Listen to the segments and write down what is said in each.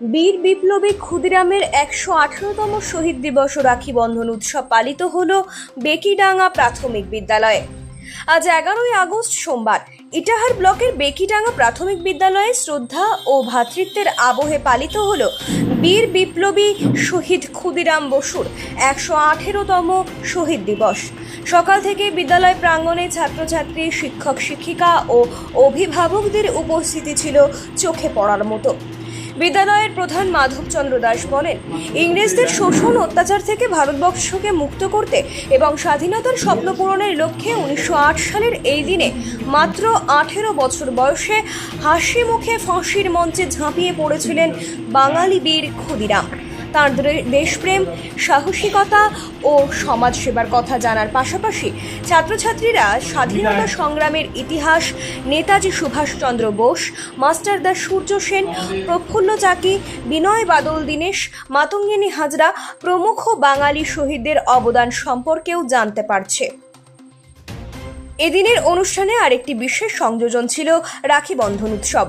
বীর বিপ্লবী ক্ষুদিরামের একশো আঠারোতম শহীদ দিবস ও রাখি বন্ধন উৎসব পালিত হল বেকিডাঙ্গা প্রাথমিক বিদ্যালয়ে। আজ এগারোই আগস্ট সোমবার ইটাহার ব্লকের বেকিডাঙ্গা প্রাথমিক বিদ্যালয়ে শ্রদ্ধা ও ভ্রাতৃত্বের আবহে পালিত হল বীর বিপ্লবী শহীদ ক্ষুদিরাম বসুর একশো আঠেরোতম শহীদ দিবস। সকাল থেকে বিদ্যালয় প্রাঙ্গণে ছাত্রছাত্রী, শিক্ষক, শিক্ষিকা ও অভিভাবকদের উপস্থিতি ছিল চোখে পড়ার মতো। বিদ্যালয়ের প্রধান মাধবচন্দ্র দাস বলেন, ইংরেজদের শোষণ, অত্যাচার থেকে ভারতবর্ষকে মুক্ত করতে এবং স্বাধীনতার স্বপ্ন পূরণের লক্ষ্যে উনিশশো আট সালের এই দিনে মাত্র আঠেরো বছর বয়সে হাসি মুখে ফাঁসির মঞ্চে ঝাঁপিয়ে পড়েছিলেন বাঙালি বীর ক্ষুদিরাম। তাঁর দেশপ্রেম সাহসিকতা ও সমাজসেবার কথা জানার পাশাপাশি ছাত্রছাত্রীরা স্বাধীনতা সংগ্রামের ইতিহাস নেতাজি সুভাষচন্দ্র বোস মাস্টারদা সূর্য সেন প্রফুল্ল চাকি বিনয় বাদল দীনেশ মাতঙ্গিনী হাজরা প্রমুখ বাঙালি শহীদদের অবদান সম্পর্কেও জানতে পারছে। এদিনের অনুষ্ঠানে আরেকটি বিশেষ সংযোজন ছিল রাখি বন্ধন উৎসব।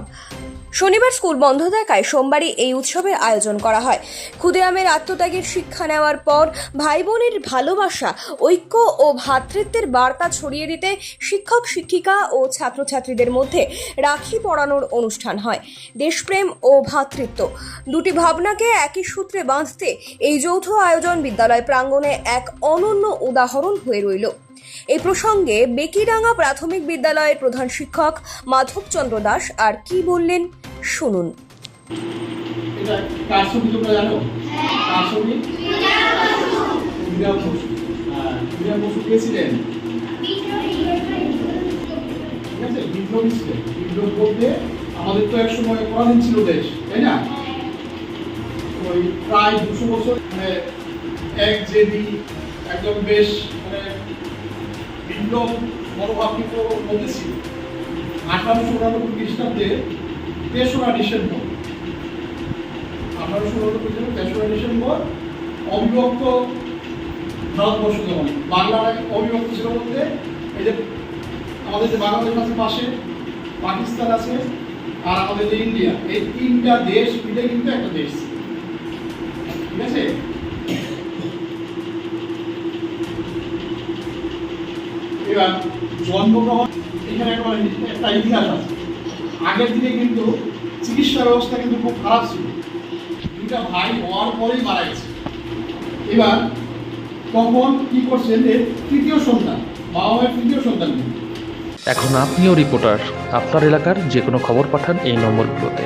শনিবার স্কুল বন্ধ থাকায় সোমবারই এই উৎসবের আয়োজন করা হয়। ক্ষুদিরামের আত্মত্যাগের শিক্ষা নেওয়ার পর ভাই বোনের ভালোবাসা, ঐক্য ও ভ্রাতৃত্বের বার্তা ছড়িয়ে দিতে শিক্ষক, শিক্ষিকা ও ছাত্রছাত্রীদের মধ্যে রাখি পড়ানোর অনুষ্ঠান হয়। দেশপ্রেম ও ভ্রাতৃত্ব দুটি ভাবনাকে একই সূত্রে বাঁধতে এই যৌথ আয়োজন বিদ্যালয় প্রাঙ্গণে এক অনন্য উদাহরণ হয়ে রইল। এই প্রসঙ্গে বেকিডাঙ্গা প্রাথমিক বিদ্যালয়ের প্রধান শিক্ষক মাধবচন্দ্র দাস আর কি বললেন শুনুন। হ্যাঁ। আমাদের তো এক সময় পরাধীন ছিল দেশ তাই না? ওই প্রায় দুশো বছর মানে এক জেদি একদম বেশ মানে বিপ্লব মনোভাব কিন্তু মধ্যে ছিল। আঠারোশো উনানব্বই খ্রিস্টাব্দে তেসরা ডিসেম্বর। আঠারোশো উননব্বই সালে তেসরা ডিসেম্বর অবিভক্ত ভারতবর্ষ যেমন, বাংলার অবিভক্ত ছিল বলতে, এই যে আমাদের যে বাংলাদেশ আছে পাশে, পাকিস্তান আছে, আর আমাদের যে ইন্ডিয়া, এই তিনটা দেশ মিলে কিন্তু একটা দেশ। ঠিক আছে? এবার জন্মগ্রহণ, এখানে একটা ইতিহাস আছে। আগের দিনে কিন্তু চিকিৎসা ব্যবস্থা কিন্তু খুব খারাপ ছিল। দুটা ভাই হওয়ার পরেই মারা গেছে। এবার তখন কি করছেন এর তৃতীয় সন্তান, বাবা মায়ের তৃতীয় সন্তান এখন আপনিও রিপোর্টার আপনার এলাকার যে কোনো খবর পাঠান এই নম্বরগুলোতে।